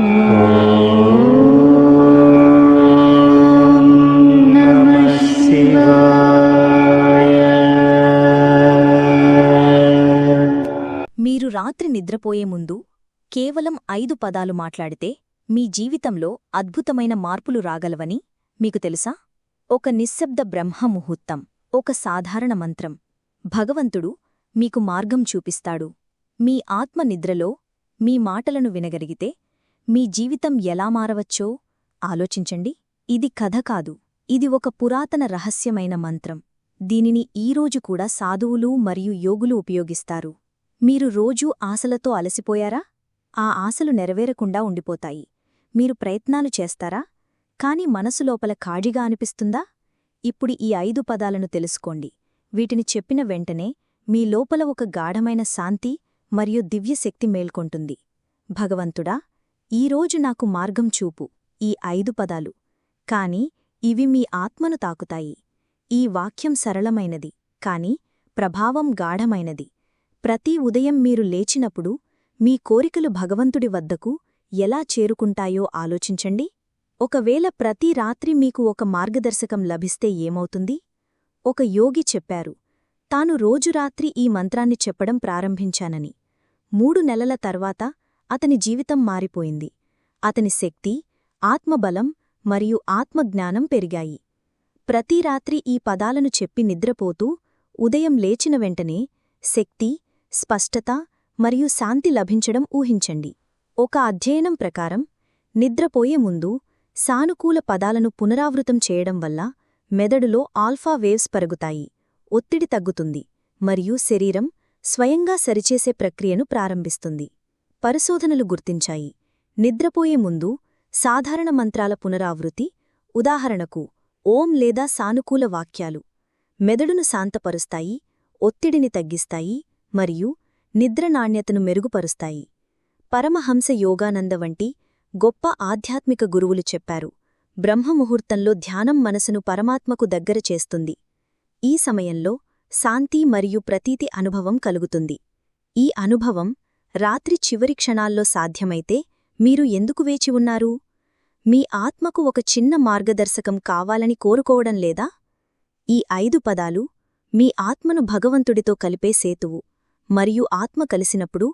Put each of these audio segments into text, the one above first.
మీరు రాత్రి నిద్రపోయే ముందు కేవలం ఐదు పదాలు మాట్లాడితే మీ జీవితంలో అద్భుతమైన మార్పులు రాగలవని మీకు తెలుసా? ఒక నిశ్శబ్ద బ్రహ్మ ముహూర్తం ఒక సాధారణ మంత్రం. భగవంతుడు మీకు మార్గం చూపిస్తాడు. మీ ఆత్మ నిద్రలో మీ మాటలను వినగలిగితే మీ జీవితం ఎలా మారవచ్చో ఆలోచించండి. ఇది కథ కాదు. ఇది ఒక పురాతన రహస్యమైన మంత్రం. దీనిని ఈరోజు కూడా సాధువులు మరియు యోగులు ఉపయోగిస్తారు. మీరు రోజూ ఆశలతో అలసిపోయారా? ఆ ఆశలు నెరవేరకుండా ఉండిపోతాయి. మీరు ప్రయత్నాలు చేస్తారా? కాని మనసులోపల ఖాడిగా ఖాళీగా అనిపిస్తుందా? ఇప్పుడు ఈ ఐదు పదాలను తెలుసుకోండి. వీటిని చెప్పిన వెంటనే మీ లోపల ఒక గాఢమైన శాంతి మరియు దివ్యశక్తి మేల్కొంటుంది. భగవంతుడా ఈరోజు నాకు మార్గం చూపు ఈ ఐదు పదాలు. కాని ఇవి మీ ఆత్మను తాకుతాయి. ఈ వాక్యం సరళమైనది కాని ప్రభావం గాఢమైనది. ప్రతి ఉదయం మీరు లేచినప్పుడు మీ కోరికలు భగవంతుడి వద్దకు ఎలా చేరుకుంటాయో ఆలోచించండి. ఒకవేళ ప్రతి రాత్రి మీకు ఒక మార్గదర్శకం లభిస్తే ఏమవుతుంది? ఒక యోగి చెప్పారు తాను రోజు రాత్రి ఈ మంత్రాన్ని చెప్పడం ప్రారంభించానని. మూడు నెలల తర్వాత అతని జీవితం మారిపోయింది. అతని శక్తి ఆత్మబలం మరియు ఆత్మజ్ఞానం పెరిగాయి. ప్రతి రాత్రి ఈ పదాలను చెప్పి నిద్రపోతూ ఉదయం లేచిన వెంటనే శక్తి స్పష్టత మరియు శాంతి లభించడం ఊహించండి. ఒక అధ్యయనం ప్రకారం నిద్రపోయే ముందు సానుకూల పదాలను పునరావృతం చేయడం వల్ల మెదడులో ఆల్ఫా వేవ్స్ పరుగుతాయి ఒత్తిడి తగ్గుతుంది మరియు శరీరం స్వయంగా సరిచేసే ప్రక్రియను ప్రారంభిస్తుంది. పరిశోధనలు గుర్తించాయి. నిద్రపోయే ముందు సాధారణ మంత్రాల పునరావృతి ఉదాహరణకు ఓం లేదా సానుకూల వాక్యాలు. మెదడును శాంతపరుస్తాయి ఒత్తిడిని తగ్గిస్తాయి మరియు నిద్ర నాణ్యతను మెరుగుపరుస్తాయి. పరమహంస యోగానంద వంటి గొప్ప ఆధ్యాత్మిక గురువులు చెప్పారు బ్రహ్మముహూర్తంలో ధ్యానం మనసును పరమాత్మకు దగ్గర చేస్తుంది. ఈ సమయంలో శాంతి మరియు ప్రతీతి అనుభవం కలుగుతుంది. ఈ అనుభవం రాత్రి చివరి క్షణాల్లో సాధ్యమైతే మీరు ఎందుకు వేచి ఉన్నారు? మీ ఆత్మకు ఒక చిన్న మార్గదర్శకం కావాలని కోరుకోవడం లేదా? ఈ ఐదు పదాలు మీ ఆత్మను భగవంతుడితో కలిపే సేతువు మరియు ఆత్మ కలిసినప్పుడు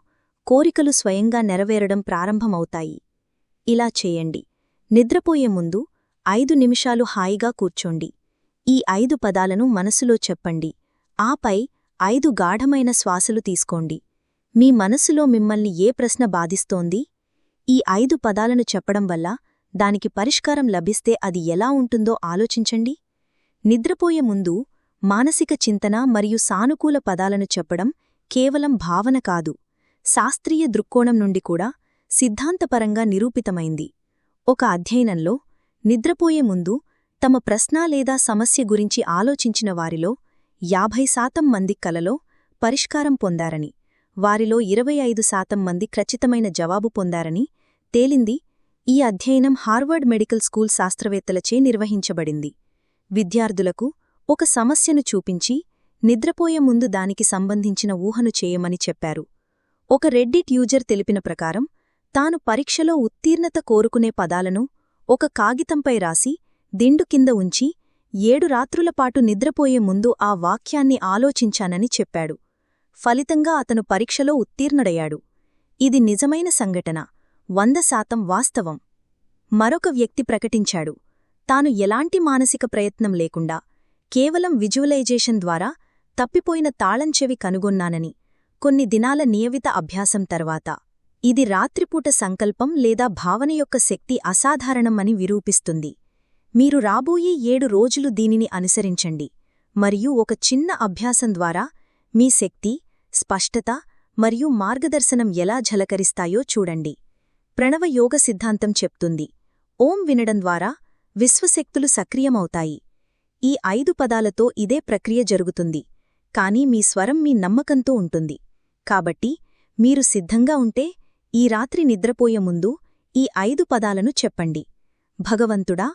కోరికలు స్వయంగా నెరవేరడం ప్రారంభమవుతాయి. ఇలా చేయండి. నిద్రపోయే ముందు ఐదు నిమిషాలు హాయిగా కూర్చోండి. ఈ ఐదు పదాలను మనసులో చెప్పండి. ఆపై ఐదు గాఢమైన శ్వాసలు తీసుకోండి. మీ మనసులో మిమ్మల్ని ఏ ప్రశ్న బాధిస్తోంది? ఈ ఐదు పదాలను చెప్పడం వల్ల దానికి పరిష్కారం లభిస్తే అది ఎలా ఉంటుందో ఆలోచించండి. నిద్రపోయే ముందు మానసిక చింతన మరియు సానుకూల పదాలను చెప్పడం కేవలం భావన కాదు. శాస్త్రీయ దృక్కోణం నుండి కూడా సిద్ధాంతపరంగా నిరూపితమైంది. ఒక అధ్యయనంలో నిద్రపోయే ముందు తమ ప్రశ్న లేదా సమస్య గురించి ఆలోచించిన వారిలో యాభై శాతం మంది కలలో పరిష్కారం పొందారని. వారిలో ఇరవై ఐదు శాతం మంది ఖచ్చితమైన జవాబు పొందారని తేలింది. ఈ అధ్యయనం హార్వర్డ్ మెడికల్ స్కూల్ శాస్త్రవేత్తలచే నిర్వహించబడింది. విద్యార్థులకు ఒక సమస్యను చూపించి నిద్రపోయే ముందు దానికి సంబంధించిన ఊహను చేయమని చెప్పారు. ఒక రెడ్డిట్ యూజర్ తెలిపిన ప్రకారం తాను పరీక్షలో ఉత్తీర్ణత కోరుకునే పదాలను ఒక కాగితంపై రాసి దిండు కింద ఉంచి ఏడు రాత్రులపాటు నిద్రపోయే ముందు ఆ వాక్యాన్ని ఆలోచించానని చెప్పాడు. ఫలితంగా అతను పరీక్షలో ఉత్తీర్ణుడయ్యాడు. ఇది నిజమైన సంఘటన. వంద శాతం వాస్తవం. మరొక వ్యక్తి ప్రకటించాడు. తాను ఎలాంటి మానసిక ప్రయత్నం లేకుండా కేవలం విజువలైజేషన్ ద్వారా తప్పిపోయిన తాళంచెవి కనుగొన్నానని కొన్ని దినాల నియమిత అభ్యాసం తర్వాత. ఇది రాత్రిపూట సంకల్పం లేదా భావన యొక్క శక్తి అసాధారణమని విరూపిస్తుంది. మీరు రాబోయే ఏడు రోజులు దీనిని అనుసరించండి. మరియు ఒక చిన్న అభ్యాసం ద్వారా మీ శక్తి స్పష్టత మరియు మార్గదర్శనం ఎలా ఝలకరిస్తాయో చూడండి. ప్రణవ యోగ సిద్ధాంతం చెప్తుంది. ఓం వినడం ద్వారా విశ్వశక్తులు సక్రియమవుతాయి. ఈ ఐదు పదాలతో ఇదే ప్రక్రియ జరుగుతుంది. కానీ మీ స్వరం మీ నమ్మకంతో ఉంటుంది. కాబట్టి మీరు సిద్ధంగా ఉంటే ఈ రాత్రి నిద్రపోయే ముందు ఈ ఐదు పదాలను చెప్పండి. భగవంతుడా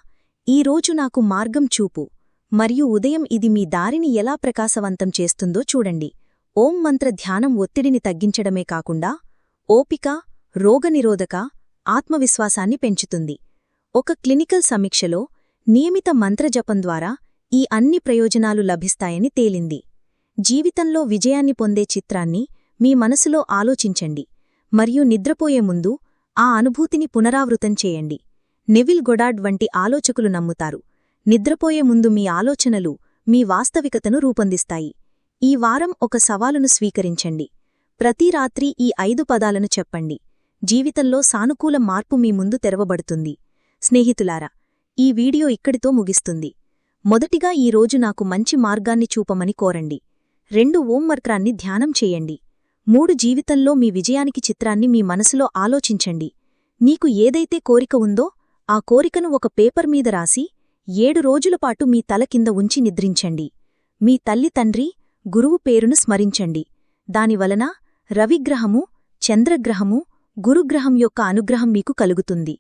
ఈరోజు నాకు మార్గం చూపు మరియు ఉదయం ఇది మీ దారిని ఎలా ప్రకాశవంతం చేస్తుందో చూడండి. ఓం మంత్ర ధ్యానం ఒత్తిడిని తగ్గించడమే కాకుండా ఓపిక రోగనిరోధక ఆత్మవిశ్వాసాన్ని పెంచుతుంది. ఒక క్లినికల్ సమీక్షలో నియమిత మంత్రజపం ద్వారా ఈ అన్ని ప్రయోజనాలు లభిస్తాయని తేలింది. జీవితంలో విజయాన్ని పొందే చిత్రాన్ని మీ మనసులో ఆలోచించండి. మరియు నిద్రపోయే ముందు ఆ అనుభూతిని పునరావృతం చేయండి. నెవిల్ గొడాడ్ వంటి ఆలోచకులు నమ్ముతారు. నిద్రపోయే ముందు మీ ఆలోచనలు మీ వాస్తవికతను రూపొందిస్తాయి. ఈ వారం ఒక సవాలును స్వీకరించండి. ప్రతి రాత్రి ఈ ఐదు పదాలను చెప్పండి. జీవితంలో సానుకూల మార్పు మీ ముందు తెరవబడుతుంది. స్నేహితులారా ఈ వీడియో ఇక్కడితో ముగిస్తుంది. మొదటిగా ఈ రోజు నాకు మంచి మార్గాన్ని చూపమని కోరండి. రెండు ఓంవర్క్రాన్ని ధ్యానం చేయండి. మూడు జీవితంలో మీ విజయానికి చిత్రాన్ని మీ మనసులో ఆలోచించండి. నీకు ఏదైతే కోరిక ఉందో ఆ కోరికను ఒక పేపర్ మీద రాసి ఏడు రోజులపాటు మీ తల కింద ఉంచి నిద్రించండి. మీ తల్లి తండ్రి గురువు పేరును స్మరించండి. దానివలన రవిగ్రహము చంద్రగ్రహము గురుగ్రహం యొక్క అనుగ్రహం మీకు కలుగుతుంది.